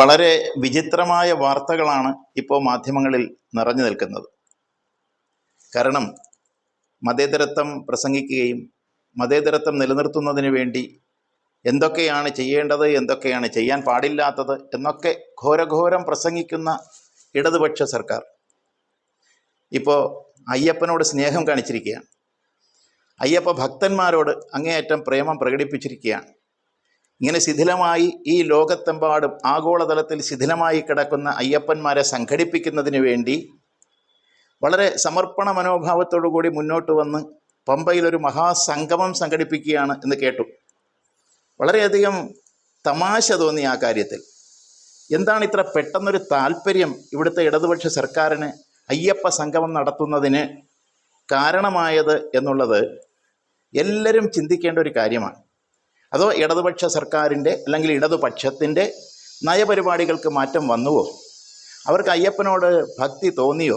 വളരെ വിചിത്രമായ വാർത്തകളാണ് ഇപ്പോൾ മാധ്യമങ്ങളിൽ നിറഞ്ഞു നിൽക്കുന്നത്. കാരണം മതേതരത്വം പ്രസംഗിക്കുകയും മതേതരത്വം നിലനിർത്തുന്നതിന് വേണ്ടി എന്തൊക്കെയാണ് ചെയ്യേണ്ടത് എന്തൊക്കെയാണ് ചെയ്യാൻ പാടില്ലാത്തത് എന്നൊക്കെ ഘോരഘോരം പ്രസംഗിക്കുന്ന ഇടതുപക്ഷ സർക്കാർ. ഇപ്പോൾ അയ്യപ്പനോട് സ്നേഹം കാണിച്ചിരിക്കുകയാണ്. അയ്യപ്പ ഭക്തന്മാരോട് അങ്ങേയറ്റം പ്രേമം പ്രകടിപ്പിച്ചിരിക്കുകയാണ്. ഇങ്ങനെ ശിഥിലമായി ഈ ലോകത്തെമ്പാടും ആഗോളതലത്തിൽ ശിഥിലമായി കിടക്കുന്ന അയ്യപ്പന്മാരെ സംഘടിപ്പിക്കുന്നതിന് വേണ്ടി വളരെ സമർപ്പണ മനോഭാവത്തോടു കൂടി മുന്നോട്ട് വന്ന് പമ്പയിലൊരു മഹാസംഗമം സംഘടിപ്പിക്കുകയാണ് എന്ന് കേട്ടു. വളരെയധികം തമാശ തോന്നി ആ കാര്യത്തിൽ. എന്താണ് ഇത്ര പെട്ടെന്നൊരു താല്പര്യം ഇവിടുത്തെ ഇടതുപക്ഷ സർക്കാരിന് അയ്യപ്പ സംഗമം നടത്തുന്നതിന് കാരണമായത് എന്നുള്ളത് എല്ലാവരും ചിന്തിക്കേണ്ട ഒരു കാര്യമാണ്. അതോ ഇടതുപക്ഷ സർക്കാരിന്റെ അല്ലെങ്കിൽ ഇടതുപക്ഷത്തിന്റെ നയപരിപാടികൾക്ക് മാറ്റം വന്നുവോ? അവർക്ക് അയ്യപ്പനോട് ഭക്തി തോന്നിയോ?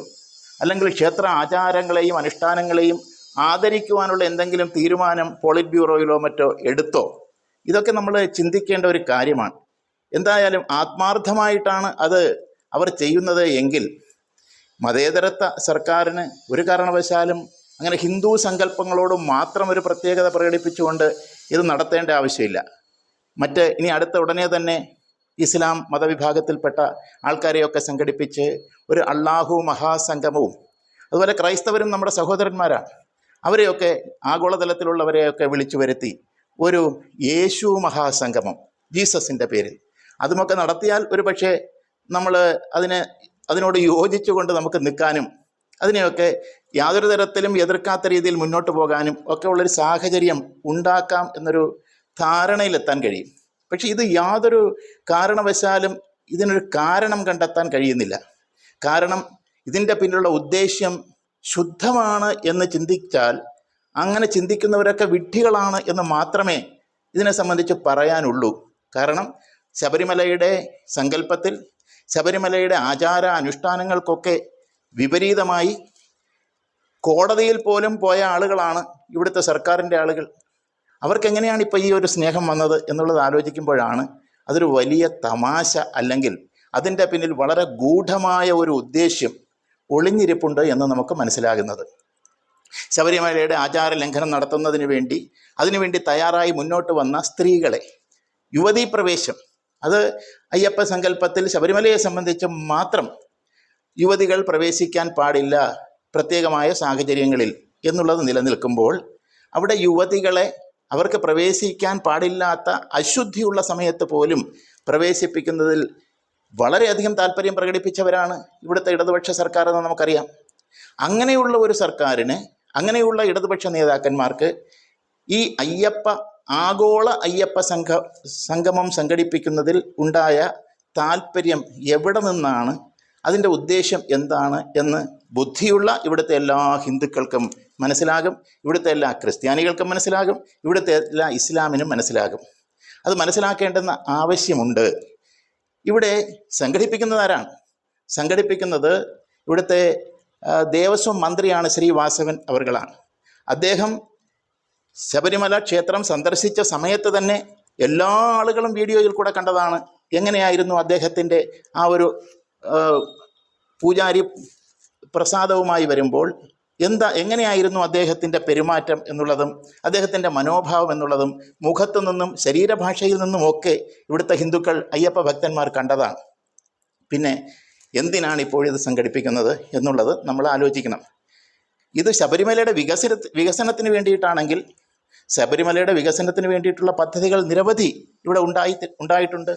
അല്ലെങ്കിൽ ക്ഷേത്ര ആചാരങ്ങളെയും അനുഷ്ഠാനങ്ങളെയും ആദരിക്കുവാനുള്ള എന്തെങ്കിലും തീരുമാനം പോളിറ്റ് ബ്യൂറോയിലോ മറ്റോ എടുത്തോ? ഇതൊക്കെ നമ്മൾ ചിന്തിക്കേണ്ട ഒരു കാര്യമാണ്. എന്തായാലും ആത്മാർത്ഥമായിട്ടാണ് അത് അവർ ചെയ്യുന്നത് എങ്കിൽ മതേതരത്വ സർക്കാരിന് ഒരു കാരണവശാലും അങ്ങനെ ഹിന്ദു സങ്കല്പങ്ങളോട് മാത്രം ഒരു പ്രത്യേകത പ്രകടിപ്പിച്ചുകൊണ്ട് ഇത് നടത്തേണ്ട ആവശ്യമില്ല. മറ്റ് ഇനി അടുത്ത ഉടനെ തന്നെ ഇസ്ലാം മതവിഭാഗത്തിൽപ്പെട്ട ആൾക്കാരെയൊക്കെ സംഘടിപ്പിച്ച് ഒരു അള്ളാഹു മഹാസംഗമവും അതുപോലെ ക്രൈസ്തവരും നമ്മുടെ സഹോദരന്മാരാണ് അവരെയൊക്കെ ആഗോളതലത്തിലുള്ളവരെയൊക്കെ വിളിച്ചു വരുത്തി ഒരു യേശു മഹാസംഗമം ജീസസിന്റെ പേരിൽ. അതുമൊക്കെ നടത്തിയാൽ ഒരു പക്ഷേ നമ്മൾ അതിനെ അതിനോട് യോജിച്ചുകൊണ്ട് നമുക്ക് നിൽക്കാനും അതിനെയൊക്കെ യാതൊരു തരത്തിലും എതിർക്കാത്ത രീതിയിൽ മുന്നോട്ട് പോകാനും ഒക്കെ ഉള്ളൊരു സാഹചര്യം ഉണ്ടാക്കാം എന്നൊരു ധാരണയിലെത്താൻ കഴിയും. പക്ഷെ ഇത് യാതൊരു കാരണവശാലും ഇതിനൊരു കാരണം കണ്ടെത്താൻ കഴിയുന്നില്ല. കാരണം ഇതിന്റെ പിന്നിലുള്ള ഉദ്ദേശ്യം ശുദ്ധമാണ് എന്ന് ചിന്തിച്ചാൽ അങ്ങനെ ചിന്തിക്കുന്നവരൊക്കെ വിഡ്ഢികളാണ് എന്ന് മാത്രമേ ഇതിനെ സംബന്ധിച്ച് പറയാനുള്ളൂ. കാരണം ശബരിമലയുടെ സങ്കല്പത്തിൽ ശബരിമലയുടെ ആചാര അനുഷ്ഠാനങ്ങൾക്കൊക്കെ വിപരീതമായി കോടതിയിൽ പോലും പോയ ആളുകളാണ് ഇവിടുത്തെ സർക്കാരിന്റെ ആളുകൾ. അവർക്കെങ്ങനെയാണ് ഇപ്പോൾ ഈ ഒരു സ്നേഹം വന്നത് എന്നുള്ളത് ആലോചിക്കുമ്പോഴാണ് അതൊരു വലിയ തമാശ അല്ലെങ്കിൽ അതിന്റെ പിന്നിൽ വളരെ ഗൂഢമായ ഒരു ഉദ്ദേശ്യം ഒളിഞ്ഞിരിപ്പുണ്ട് എന്ന് നമുക്ക് മനസ്സിലാകുന്നത്. ശബരിമലയുടെ ആചാര ലംഘനം നടത്തുന്നതിന് വേണ്ടി അതിനുവേണ്ടി തയ്യാറായി മുന്നോട്ട് വന്ന സ്ത്രീകളെ യുവതീ പ്രവേശം അത് അയ്യപ്പ സങ്കല്പത്തിൽ ശബരിമലയെ സംബന്ധിച്ച് മാത്രം യുവതികൾ പ്രവേശിക്കാൻ പാടില്ല പ്രത്യേകമായ സാഹചര്യങ്ങളിൽ എന്നുള്ളത് നിലനിൽക്കുമ്പോൾ അവിടെ യുവതികളെ അവർക്ക് പ്രവേശിക്കാൻ പാടില്ലാത്ത അശുദ്ധിയുള്ള സമയത്ത് പോലും പ്രവേശിപ്പിക്കുന്നതിൽ വളരെയധികം താല്പര്യം പ്രകടിപ്പിച്ചവരാണ് ഇവിടുത്തെ ഇടതുപക്ഷ സർക്കാർ എന്ന് നമുക്കറിയാം. അങ്ങനെയുള്ള ഒരു സർക്കാരിന് അങ്ങനെയുള്ള ഇടതുപക്ഷ നേതാക്കന്മാർക്ക് ഈ അയ്യപ്പ ആഗോള അയ്യപ്പ സംഘ സംഗമം സംഘടിപ്പിക്കുന്നതിൽ ഉണ്ടായ താല്പര്യം എവിടെ നിന്നാണ് അതിന്റെ ഉദ്ദേശം എന്താണ് എന്ന് ബുദ്ധിയുള്ള ഇവിടുത്തെ എല്ലാ ഹിന്ദുക്കൾക്കും മനസ്സിലാകും ഇവിടുത്തെ എല്ലാ ക്രിസ്ത്യാനികൾക്കും മനസ്സിലാകും ഇവിടുത്തെ എല്ലാ ഇസ്ലാമിനും മനസ്സിലാകും. അത് മനസ്സിലാക്കേണ്ടെന്ന ആവശ്യമുണ്ട്. ഇവിടെ സംഘടിപ്പിക്കുന്നത് ആരാണ്? സംഘടിപ്പിക്കുന്നത് ഇവിടുത്തെ ദേവസ്വം മന്ത്രിയാണ് ശ്രീ വാസവൻ അവർകളാണ് അദ്ദേഹം ശബരിമല ക്ഷേത്രം സന്ദർശിച്ച സമയത്ത് തന്നെ എല്ലാ ആളുകളും വീഡിയോയിൽ കൂടെ കണ്ടതാണ്. എങ്ങനെയായിരുന്നു അദ്ദേഹത്തിന്റെ ആ ഒരു പൂജാരി പ്രസാദവുമായി വരുമ്പോൾ എന്താ എങ്ങനെയായിരുന്നു അദ്ദേഹത്തിന്റെ പെരുമാറ്റം എന്നുള്ളതും അദ്ദേഹത്തിന്റെ മനോഭാവം എന്നുള്ളതും മുഖത്തു നിന്നും ശരീരഭാഷയിൽ നിന്നും ഒക്കെ ഇവിടുത്തെ ഹിന്ദുക്കൾ അയ്യപ്പ ഭക്തന്മാർ കണ്ടതാണ്. പിന്നെ എന്തിനാണ് ഇപ്പോഴിത് സംഘടിപ്പിക്കുന്നത് എന്നുള്ളത് നമ്മൾ ആലോചിക്കണം. ഇത് ശബരിമലയുടെ വികസന വികസനത്തിന് വേണ്ടിയിട്ടാണെങ്കിൽ ശബരിമലയുടെ വികസനത്തിന് വേണ്ടിയിട്ടുള്ള പദ്ധതികൾ നിരവധി ഇവിടെ ഉണ്ടായി ഉണ്ടായിട്ടുണ്ട്.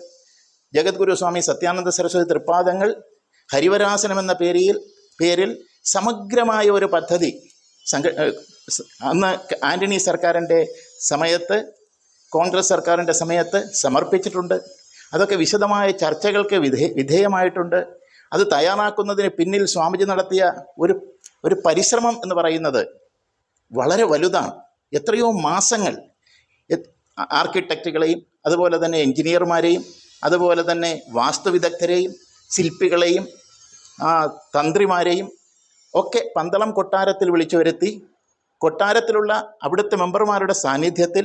ജഗദ്ഗുരു സ്വാമി സത്യാനന്ദ സരസ്വതി തൃപ്പാദങ്ങൾ ഹരിവരാസനം എന്ന പേരിൽ പേരിൽ സമഗ്രമായ ഒരു പദ്ധതി സംഘ അന്ന് ആന്റണി സർക്കാരിന്റെ സമയത്ത് കോൺഗ്രസ് സർക്കാരിന്റെ സമയത്ത് സമർപ്പിച്ചിട്ടുണ്ട്. അതൊക്കെ വിശദമായ ചർച്ചകൾക്ക് വിധേ വിധേയമായിട്ടുണ്ട്. അത് തയ്യാറാക്കുന്നതിന് പിന്നിൽ സ്വാമിജി നടത്തിയ ഒരു ഒരു പരിശ്രമം എന്ന് പറയുന്നത് വളരെ വലുതാണ്. എത്രയോ മാസങ്ങൾ ആർക്കിടെക്റ്റുകളെയും അതുപോലെ തന്നെ എഞ്ചിനീയർമാരെയും അതുപോലെ തന്നെ വാസ്തുവിദഗ്ധരെയും ശില്പികളെയും ആ, തന്ത്രിമാരെയും ഒക്കെ പന്തളം കൊട്ടാരത്തിൽ വിളിച്ചു വരുത്തി. കൊട്ടാരത്തിലുള്ള അവിടുത്തെ മെമ്പർമാരുടെ സാന്നിധ്യത്തിൽ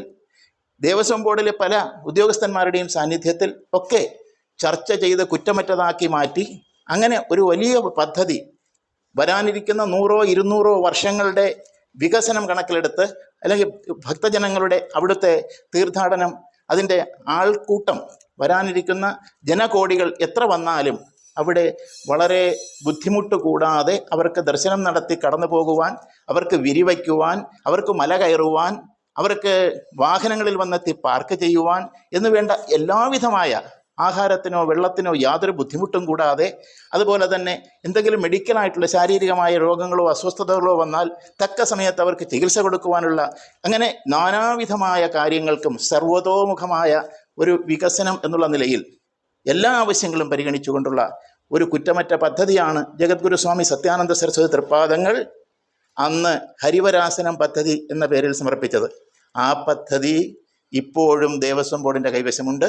ദേവസ്വം ബോർഡിലെ പല ഉദ്യോഗസ്ഥന്മാരുടെയും സാന്നിധ്യത്തിൽ ഒക്കെ ചർച്ച ചെയ്ത് കുറ്റമറ്റതാക്കി മാറ്റി. അങ്ങനെ ഒരു വലിയ പദ്ധതി വരാനിരിക്കുന്ന നൂറോ ഇരുന്നൂറോ വർഷങ്ങളുടെ വികസനം കണക്കിലെടുത്ത് അല്ലെങ്കിൽ ഭക്തജനങ്ങളുടെ അവിടുത്തെ തീർത്ഥാടനം അതിന്റെ ആൾക്കൂട്ടം വരാനിരിക്കുന്ന ജനകോടികൾ എത്ര വന്നാലും അവിടെ വളരെ ബുദ്ധിമുട്ട് കൂടാതെ അവർക്ക് ദർശനം നടത്തി കടന്നു പോകുവാൻ അവർക്ക് വിരിവയ്ക്കുവാൻ അവർക്ക് മല കയറുവാൻ അവർക്ക് വാഹനങ്ങളിൽ വന്നെത്തി പാർക്ക് ചെയ്യുവാൻ എന്ന് വേണ്ട എല്ലാവിധമായ ആഹാരത്തിനോ വെള്ളത്തിനോ യാതൊരു ബുദ്ധിമുട്ടും കൂടാതെ അതുപോലെ തന്നെ എന്തെങ്കിലും മെഡിക്കലായിട്ടുള്ള ശാരീരികമായ രോഗങ്ങളോ അസ്വസ്ഥതകളോ വന്നാൽ തക്ക സമയത്ത് അവർക്ക് ചികിത്സ കൊടുക്കുവാനുള്ള അങ്ങനെ നാനാവിധമായ കാര്യങ്ങൾക്കും സർവതോമുഖമായ ഒരു വികസനം എന്നുള്ള നിലയിൽ എല്ലാ ആവശ്യങ്ങളും പരിഗണിച്ചുകൊണ്ടുള്ള ഒരു കുറ്റമറ്റ പദ്ധതിയാണ് ജഗദ്ഗുരു സ്വാമി സത്യാനന്ദ സരസ്വതി തൃപ്പാദങ്ങൾ അന്ന് ഹരിവരാസനം പദ്ധതി എന്ന പേരിൽ സമർപ്പിച്ചത്. ആ പദ്ധതി ഇപ്പോഴും ദേവസ്വം ബോർഡിന്റെ കൈവശമുണ്ട്.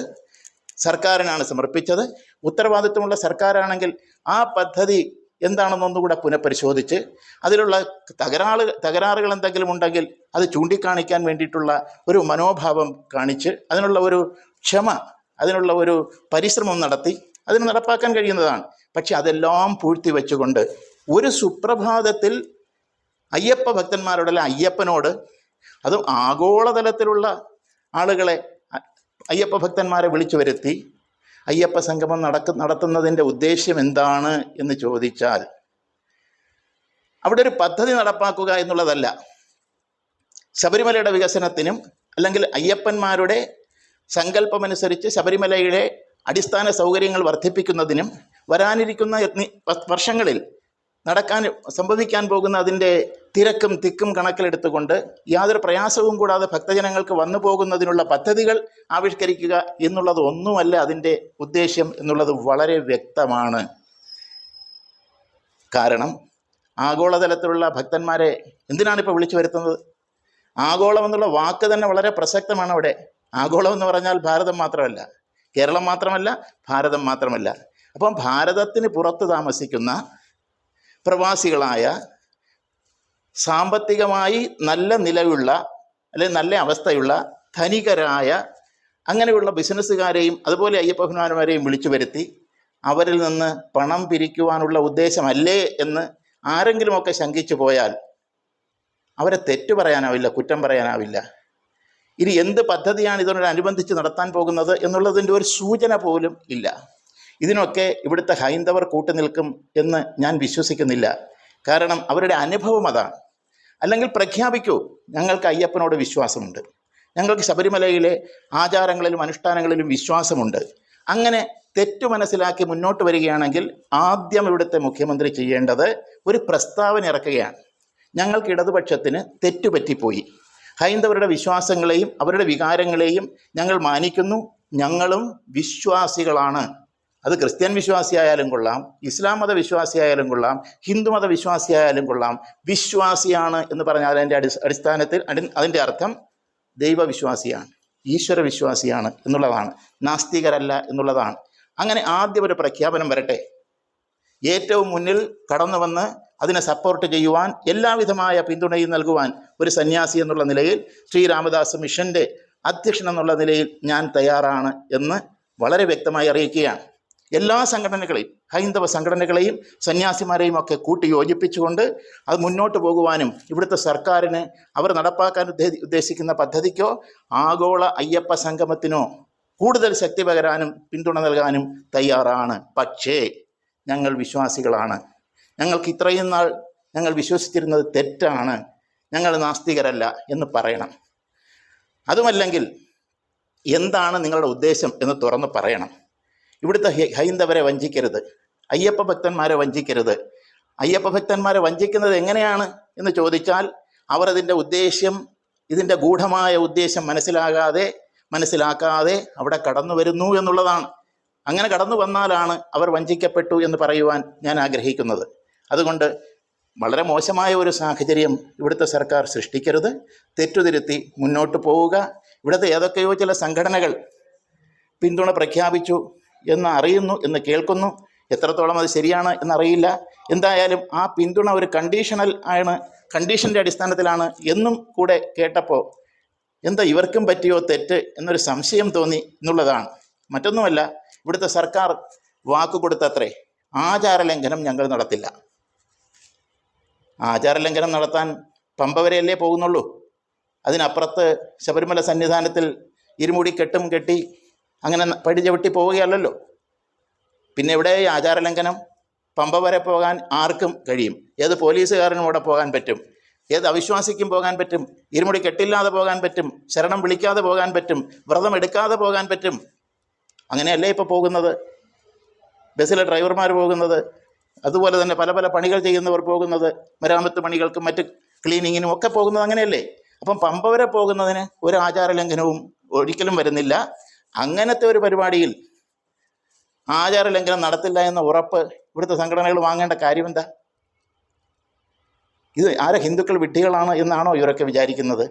സർക്കാരിനാണ് സമർപ്പിച്ചത്. ഉത്തരവാദിത്വമുള്ള സർക്കാരാണെങ്കിൽ ആ പദ്ധതി എന്താണെന്നൊന്നുകൂടെ പുനഃപരിശോധിച്ച് അതിലുള്ള തകരാറ് തകരാറുകൾ എന്തെങ്കിലും ഉണ്ടെങ്കിൽ അത് ചൂണ്ടിക്കാണിക്കാൻ വേണ്ടിയിട്ടുള്ള ഒരു മനോഭാവം കാണിച്ച് അതിനുള്ള ഒരു ക്ഷമ അതിനുള്ള ഒരു പരിശ്രമം നടത്തി അതിന് നടപ്പാക്കാൻ കഴിയുന്നതാണ്. പക്ഷെ അതെല്ലാം പൂഴ്ത്തി വെച്ചുകൊണ്ട് ഒരു സുപ്രഭാതത്തിൽ അയ്യപ്പ ഭക്തന്മാരോടല്ല അയ്യപ്പനോട് അതും ആഗോളതലത്തിലുള്ള ആളുകളെ അയ്യപ്പ ഭക്തന്മാരെ വിളിച്ചു വരുത്തി അയ്യപ്പ സംഗമം നടക്ക നടത്തുന്നതിന്റെ ഉദ്ദേശ്യം എന്താണ് എന്ന് ചോദിച്ചാൽ അവിടെ ഒരു പദ്ധതി നടപ്പാക്കുക എന്നുള്ളതല്ല. ശബരിമലയുടെ വികസനത്തിനും അല്ലെങ്കിൽ അയ്യപ്പന്മാരുടെ സങ്കല്പമനുസരിച്ച് ശബരിമലയുടെ അടിസ്ഥാന സൗകര്യങ്ങൾ വർദ്ധിപ്പിക്കുന്നതിനും വരാനിരിക്കുന്ന യത്നി- വർഷങ്ങളിൽ നടക്കാൻ സംഭവിക്കാൻ പോകുന്ന അതിന്റെ തിരക്കും തിക്കും കണക്കിലെടുത്തുകൊണ്ട് യാതൊരു പ്രയാസവും കൂടാതെ ഭക്തജനങ്ങൾക്ക് വന്നു പോകുന്നതിനുള്ള പദ്ധതികൾ ആവിഷ്കരിക്കുക എന്നുള്ളത് ഒന്നുമല്ല അതിന്റെ ഉദ്ദേശ്യം എന്നുള്ളത് വളരെ വ്യക്തമാണ്. കാരണം ആഗോളതലത്തിലുള്ള ഭക്തന്മാരെ എന്തിനാണ് ഇപ്പോൾ വിളിച്ചു വരുത്തുന്നത്? ആഗോളം എന്നുള്ള വാക്ക് തന്നെ വളരെ പ്രസക്തമാണ് അവിടെ. ആഗോളം എന്ന് പറഞ്ഞാൽ ഭാരതം മാത്രമല്ല. കേരളം മാത്രമല്ല ഭാരതം മാത്രമല്ല. അപ്പം ഭാരതത്തിന് പുറത്ത് താമസിക്കുന്ന പ്രവാസികളായ സാമ്പത്തികമായി നല്ല നിലയുള്ള അല്ലെങ്കിൽ നല്ല അവസ്ഥയുള്ള ധനികരായ അങ്ങനെയുള്ള ബിസിനസ്സുകാരെയും അതുപോലെ അയ്യപ്പഭവന്മാരെയും വിളിച്ചു വരുത്തി അവരിൽ നിന്ന് പണം പിരിക്കുവാനുള്ള ഉദ്ദേശമല്ലേ എന്ന് ആരെങ്കിലുമൊക്കെ ശങ്കിച്ചു പോയാൽ അവരെ തെറ്റു പറയാനാവില്ല കുറ്റം പറയാനാവില്ല. ഇനി എന്ത് പദ്ധതിയാണ് ഇതിനോടനുബന്ധിച്ച് നടത്താൻ പോകുന്നത് എന്നുള്ളതിന്റെ ഒരു സൂചന പോലും ഇല്ല. ഇതിനൊക്കെ ഇവിടുത്തെ ഹൈന്ദവർ കൂട്ടുനിൽക്കും എന്ന് ഞാൻ വിശ്വസിക്കുന്നില്ല. കാരണം അവരുടെ അനുഭവം അതാണ്. അല്ലെങ്കിൽ പ്രഖ്യാപിക്കൂ ഞങ്ങൾക്ക് അയ്യപ്പനോട് വിശ്വാസമുണ്ട്. ഞങ്ങൾക്ക് ശബരിമലയിലെ ആചാരങ്ങളിലും അനുഷ്ഠാനങ്ങളിലും വിശ്വാസമുണ്ട്. അങ്ങനെ തെറ്റു മനസ്സിലാക്കി മുന്നോട്ട് വരികയാണെങ്കിൽ ആദ്യം ഇവിടുത്തെ മുഖ്യമന്ത്രി ചെയ്യേണ്ടത് ഒരു പ്രസ്താവന ഇറക്കുകയാണ്. ഞങ്ങൾക്ക് ഇടതുപക്ഷത്തിന് തെറ്റുപറ്റിപ്പോയി. ഹൈന്ദവരുടെ വിശ്വാസങ്ങളെയും അവരുടെ വികാരങ്ങളെയും ഞങ്ങൾ മാനിക്കുന്നു. ഞങ്ങളും വിശ്വാസികളാണ്. അത് ക്രിസ്ത്യൻ വിശ്വാസിയായാലും കൊള്ളാം ഇസ്ലാം മത വിശ്വാസിയായാലും കൊള്ളാം ഹിന്ദു മത വിശ്വാസിയായാലും കൊള്ളാം. വിശ്വാസിയാണ് എന്ന് പറഞ്ഞാൽ അതിന്റെ അടി അടിസ്ഥാനത്തിൽ അടി അതിന്റെ അർത്ഥം ദൈവവിശ്വാസിയാണ് ഈശ്വര വിശ്വാസിയാണ് എന്നുള്ളതാണ്. നാസ്തികരല്ല എന്നുള്ളതാണ്. അങ്ങനെ ആദ്യം ഒരു പ്രഖ്യാപനം വരട്ടെ. ഏറ്റവും മുന്നിൽ കടന്നു വന്ന് അതിനെ സപ്പോർട്ട് ചെയ്യുവാൻ എല്ലാവിധമായ പിന്തുണയും നൽകുവാൻ ഒരു സന്യാസി എന്നുള്ള നിലയിൽ ശ്രീരാമദാസ് മിഷന്റെ അധ്യക്ഷൻ എന്നുള്ള നിലയിൽ ഞാൻ തയ്യാറാണ് എന്ന് വളരെ വ്യക്തമായി അറിയിക്കുകയാണ്. എല്ലാ സംഘടനകളെയും ഹൈന്ദവ സംഘടനകളെയും സന്യാസിമാരെയും ഒക്കെ കൂട്ടി യോജിപ്പിച്ചുകൊണ്ട് അത് മുന്നോട്ട് പോകുവാനും ഇവിടുത്തെ സർക്കാരിന് അവർ നടപ്പാക്കാൻ ഉദ്ദേ- ഉദ്ദേശിക്കുന്ന പദ്ധതിക്കോ ആഗോള അയ്യപ്പ സംഗമത്തിനോ കൂടുതൽ ശക്തി പകരാനും പിന്തുണ നൽകാനും തയ്യാറാണ്. പക്ഷേ ഞങ്ങൾ വിശ്വാസികളാണ്. ഞങ്ങൾക്ക് ഇത്രയും നാൾ ഞങ്ങൾ വിശ്വസിച്ചിരുന്നത് തെറ്റാണ്. ഞങ്ങൾ നാസ്തികരല്ല എന്ന് പറയണം. അതുമല്ലെങ്കിൽ എന്താണ് നിങ്ങളുടെ ഉദ്ദേശം എന്ന് തുറന്ന് പറയണം. ഇവിടുത്തെ ഹൈന്ദവരെ വഞ്ചിക്കരുത്. അയ്യപ്പ ഭക്തന്മാരെ വഞ്ചിക്കരുത്. അയ്യപ്പ ഭക്തന്മാരെ വഞ്ചിക്കുന്നത് എങ്ങനെയാണ് എന്ന് ചോദിച്ചാൽ അവർ അതിന്റെ ഉദ്ദേശ്യം ഇതിന്റെ ഗൂഢമായ ഉദ്ദേശം മനസ്സിലാകാതെ മനസ്സിലാക്കാതെ അവിടെ കടന്നു വരുന്നു എന്നുള്ളതാണ്. അങ്ങനെ കടന്നു വന്നാലാണ് അവർ വഞ്ചിക്കപ്പെട്ടു എന്ന് പറയുവാൻ ഞാൻ ആഗ്രഹിക്കുന്നത്. അതുകൊണ്ട് വളരെ മോശമായ ഒരു സാഹചര്യം ഇവിടുത്തെ സർക്കാർ സൃഷ്ടിക്കരുത് തെറ്റുതിരുത്തി മുന്നോട്ട് പോവുക. ഇവിടുത്തെ ഏതൊക്കെയോ ചില സംഘടനകൾ പിന്തുണ പ്രഖ്യാപിച്ചു എന്ന് അറിയുന്നു എന്ന് കേൾക്കുന്നു. എത്രത്തോളം അത് ശരിയാണ് എന്നറിയില്ല. എന്തായാലും ആ പിന്തുണ ഒരു കണ്ടീഷണൽ ആണ് കണ്ടീഷന്റെ അടിസ്ഥാനത്തിലാണ് എന്നും കൂടെ കേട്ടപ്പോൾ എന്താ ഇവർക്കും പറ്റിയോ തെറ്റ് എന്നൊരു സംശയം തോന്നി എന്നുള്ളതാണ്. മറ്റൊന്നുമല്ല ഇവിടുത്തെ സർക്കാർ വാക്ക് കൊടുത്തത്രേ ആചാരലംഘനം ഞങ്ങൾ നടത്തില്ല. ആചാരലംഘനം നടത്താൻ പമ്പ വരെയല്ലേ പോകുന്നുള്ളൂ. അതിനപ്പുറത്ത് ശബരിമല സന്നിധാനത്തിൽ ഇരുമുടി കെട്ടും കെട്ടി അങ്ങനെ പടി ചവിട്ടി പോവുകയല്ലല്ലോ. പിന്നെ ഇവിടെ ഈ ആചാരലംഘനം? പമ്പ വരെ പോകാൻ ആർക്കും കഴിയും. ഏത് പോലീസുകാരനും അവിടെ പോകാൻ പറ്റും. ഏത് അവിശ്വാസിക്കും പോകാൻ പറ്റും. ഇരുമുടി കെട്ടില്ലാതെ പോകാൻ പറ്റും. ശരണം വിളിക്കാതെ പോകാൻ പറ്റും. വ്രതം എടുക്കാതെ പോകാൻ പറ്റും. അങ്ങനെയല്ലേ ഇപ്പോൾ പോകുന്നത്? ബസ്സിലെ ഡ്രൈവർമാർ പോകുന്നത്? അതുപോലെ തന്നെ പല പല പണികൾ ചെയ്യുന്നവർ പോകുന്നത് മരാമത്ത് പണികൾക്കും മറ്റ് ക്ലീനിങ്ങിനും ഒക്കെ പോകുന്നത് അങ്ങനെയല്ലേ? അപ്പം പമ്പ വരെ പോകുന്നതിന് ഒരു ആചാരലംഘനവും ഒരിക്കലും വരുന്നില്ല. അങ്ങനത്തെ ഒരു പരിപാടിയിൽ ആചാരലംഘനം നടത്തില്ല എന്ന ഉറപ്പ് ഇവിടുത്തെ സംഘടനകൾ വാങ്ങേണ്ട കാര്യമെന്താ? ഇത് ആരെ ഹിന്ദുക്കൾ വിഡ്ഢികളാണ് എന്നാണോ ഇവരൊക്കെ വിചാരിക്കുന്നത്?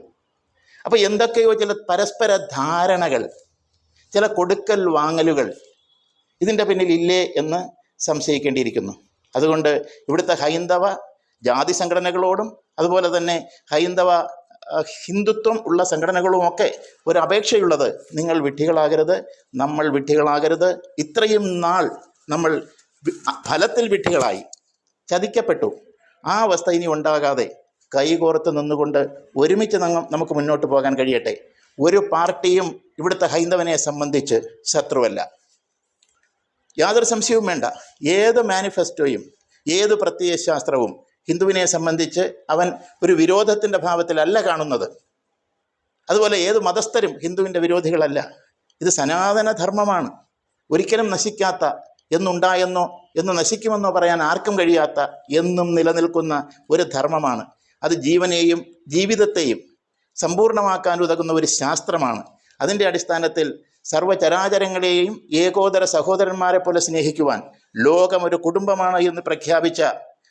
അപ്പോൾ എന്തൊക്കെയോ ചില പരസ്പര ധാരണകൾ ചില കൊടുക്കൽ വാങ്ങലുകൾ ഇതിന്റെ പിന്നിൽ ഇല്ലേ എന്ന് സംശയിക്കേണ്ടിയിരിക്കുന്നു. അതുകൊണ്ട് ഇവിടുത്തെ ഹൈന്ദവ ജാതി സംഘടനകളോടും അതുപോലെ തന്നെ ഹൈന്ദവ ഹിന്ദുത്വം ഉള്ള സംഘടനകളുമൊക്കെ ഒരു അപേക്ഷയുള്ളത് നിങ്ങൾ വിഡ്ഢികളാകരുത് നമ്മൾ വിഡ്ഢികളാകരുത്. ഇത്രയും നാൾ നമ്മൾ ഫലത്തിൽ വിഡ്ഢികളായി ചതിക്കപ്പെട്ടു. ആ അവസ്ഥ ഇനി ഉണ്ടാകാതെ കൈകോർത്ത് നിന്നുകൊണ്ട് ഒരുമിച്ച് നമുക്ക് മുന്നോട്ട് പോകാൻ കഴിയട്ടെ. ഒരു പാർട്ടിയും ഇവിടുത്തെ ഹൈന്ദവനെ സംബന്ധിച്ച് ശത്രുവല്ല. യാതൊരു സംശയവും വേണ്ട. ഏത് മാനിഫെസ്റ്റോയും ഏത് പ്രത്യയശാസ്ത്രവും ഹിന്ദുവിനെ സംബന്ധിച്ച് അവൻ ഒരു വിരോധത്തിന്റെ ഭാവത്തിലല്ല കാണുന്നത്. അതുപോലെ ഏത് മതസ്ഥരും ഹിന്ദുവിന്റെ വിരോധികളല്ല. ഇത് സനാതന ധർമ്മമാണ് ഒരിക്കലും നശിക്കാത്ത എന്നുണ്ടായെന്നോ എന്ന് നശിക്കുമെന്നോ പറയാൻ ആർക്കും കഴിയാത്ത എന്നും നിലനിൽക്കുന്ന ഒരു ധർമ്മമാണ്. അത് ജീവനെയും ജീവിതത്തെയും സമ്പൂർണമാക്കാൻ ഉതകുന്ന ഒരു ശാസ്ത്രമാണ്. അതിന്റെ അടിസ്ഥാനത്തിൽ സർവചരാചരങ്ങളെയും ഏകോദര സഹോദരന്മാരെ പോലെ സ്നേഹിക്കുവാൻ ലോകം ഒരു കുടുംബമാണ് എന്ന് പ്രഖ്യാപിച്ച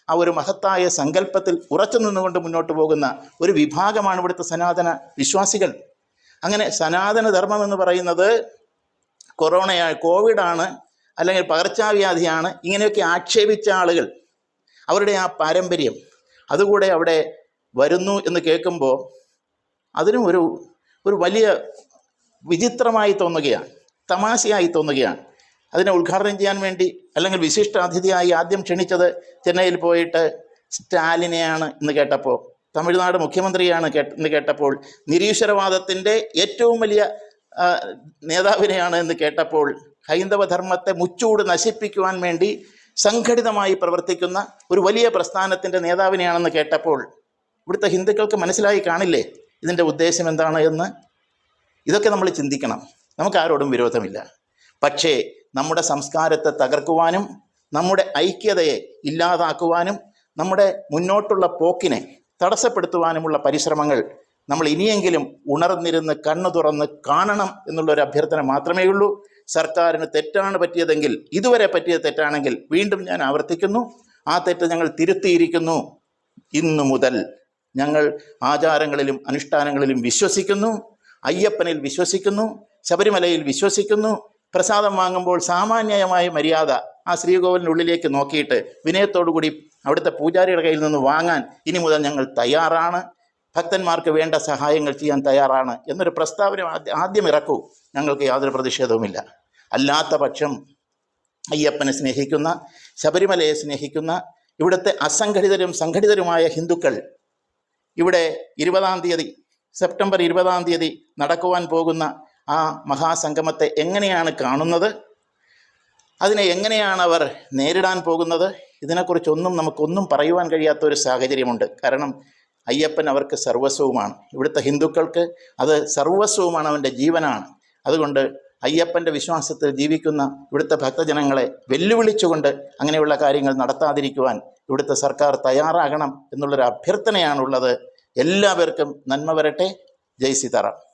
ആ ഒരു മഹത്തായ സങ്കല്പത്തിൽ ഉറച്ചു നിന്നുകൊണ്ട് മുന്നോട്ട് പോകുന്ന ഒരു വിഭാഗമാണ് ഇവിടുത്തെ സനാതന വിശ്വാസികൾ. അങ്ങനെ സനാതന ധർമ്മം എന്ന് പറയുന്നത് കൊറോണയാണ് കോവിഡാണ് അല്ലെങ്കിൽ പകർച്ചാവ്യാധിയാണ് ഇങ്ങനെയൊക്കെ ആക്ഷേപിച്ച ആളുകൾ. അവരുടെ ആ പാരമ്പര്യം അതുകൂടെ അവിടെ വരുന്നു എന്ന് കേൾക്കുമ്പോൾ അതിനും ഒരു ഒരു വലിയ വിചിത്രമായി തോന്നുകയാണ് തമാശയായി തോന്നുകയാണ്. അതിനെ ഉദ്ഘാടനം ചെയ്യാൻ വേണ്ടി അല്ലെങ്കിൽ വിശിഷ്ടാതിഥിയായി ആദ്യം ക്ഷണിച്ചത് ചെന്നൈയിൽ പോയിട്ട് സ്റ്റാലിനെയാണ് എന്ന് കേട്ടപ്പോൾ തമിഴ്നാട് മുഖ്യമന്ത്രിയാണ് കേട്ട് എന്ന് കേട്ടപ്പോൾ നിരീശ്വരവാദത്തിന്റെ ഏറ്റവും വലിയ നേതാവിനെയാണ് എന്ന് കേട്ടപ്പോൾ ഹൈന്ദവ ധർമ്മത്തെ മുച്ചൂട് നശിപ്പിക്കുവാൻ വേണ്ടി സംഘടിതമായി പ്രവർത്തിക്കുന്ന ഒരു വലിയ പ്രസ്ഥാനത്തിന്റെ നേതാവിനെയാണെന്ന് കേട്ടപ്പോൾ ഇവിടുത്തെ ഹിന്ദുക്കൾക്ക് മനസ്സിലായി കാണില്ലേ? ഇതിന്റെ ഉദ്ദേശം എന്താണ് എന്ന് ഇതൊക്കെ നമ്മൾ ചിന്തിക്കണം. നമുക്ക് ആരോടും വിരോധമില്ല. പക്ഷേ നമ്മുടെ സംസ്കാരത്തെ തകർക്കുവാനും നമ്മുടെ ഐക്യതയെ ഇല്ലാതാക്കുവാനും നമ്മുടെ മുന്നോട്ടുള്ള പോക്കിനെ തടസ്സപ്പെടുത്തുവാനുമുള്ള പരിശ്രമങ്ങൾ നമ്മൾ ഇനിയെങ്കിലും ഉണർന്നിരുന്ന് കണ്ണു തുറന്ന് കാണണം എന്നുള്ളൊരു അഭ്യർത്ഥന മാത്രമേ ഉള്ളൂ. സർക്കാരിന് തെറ്റാണ് പറ്റിയതെങ്കിൽ ഇതുവരെ പറ്റിയ തെറ്റാണെങ്കിൽ വീണ്ടും ഞാൻ ആവർത്തിക്കുന്നു. ആ തെറ്റ് ഞങ്ങൾ തിരുത്തിയിരിക്കുന്നു. ഇന്നു മുതൽ ഞങ്ങൾ ആചാരങ്ങളിലും അനുഷ്ഠാനങ്ങളിലും വിശ്വസിക്കുന്നു. അയ്യപ്പനിൽ വിശ്വസിക്കുന്നു ശബരിമലയിൽ വിശ്വസിക്കുന്നു. പ്രസാദം വാങ്ങുമ്പോൾ സാമാന്യമായ മര്യാദ ആ ശ്രീകോവിലിനുള്ളിലേക്ക് നോക്കിയിട്ട് വിനയത്തോടുകൂടി അവിടുത്തെ പൂജാരിയുടെ കയ്യിൽ നിന്ന് വാങ്ങാൻ ഇനി മുതൽ ഞങ്ങൾ തയ്യാറാണ്. ഭക്തന്മാർക്ക് വേണ്ട സഹായങ്ങൾ ചെയ്യാൻ തയ്യാറാണ് എന്നൊരു പ്രസ്താവന ആദ്യ- ഇറക്കൂ. ഞങ്ങൾക്ക് യാതൊരു പ്രതിഷേധവുമില്ല. അല്ലാത്ത പക്ഷം അയ്യപ്പനെ സ്നേഹിക്കുന്ന ശബരിമലയെ സ്നേഹിക്കുന്ന ഇവിടുത്തെ അസംഘടിതരും സംഘടിതരുമായ ഹിന്ദുക്കൾ ഇവിടെ ഇരുപതാം തീയതി സെപ്റ്റംബർ ഇരുപതാം തീയതി നടക്കുവാൻ പോകുന്ന ആ മഹാസംഗമത്തെ എങ്ങനെയാണ് കാണുന്നത്? അതിനെ എങ്ങനെയാണ് അവർ നേരിടാൻ പോകുന്നത്? ഇതിനെക്കുറിച്ചൊന്നും നമുക്കൊന്നും പറയുവാൻ കഴിയാത്ത ഒരു സാഹചര്യമുണ്ട്. കാരണം അയ്യപ്പൻ അവർക്ക് സർവസ്വവുമാണ്. ഇവിടുത്തെ ഹിന്ദുക്കൾക്ക് അത് സർവസ്വവുമാണ് അവന്റെ ജീവനാണ്. അതുകൊണ്ട് അയ്യപ്പന്റെ വിശ്വാസത്തിൽ ജീവിക്കുന്ന ഇവിടുത്തെ ഭക്തജനങ്ങളെ വെല്ലുവിളിച്ചുകൊണ്ട് അങ്ങനെയുള്ള കാര്യങ്ങൾ നടത്താതിരിക്കുവാൻ ഇവിടുത്തെ സർക്കാർ തയ്യാറാകണം എന്നുള്ളൊരു അഭ്യർത്ഥനയാണുള്ളത്. എല്ലാവർക്കും നന്മ വരട്ടെ. ജയ് സീതാറാം.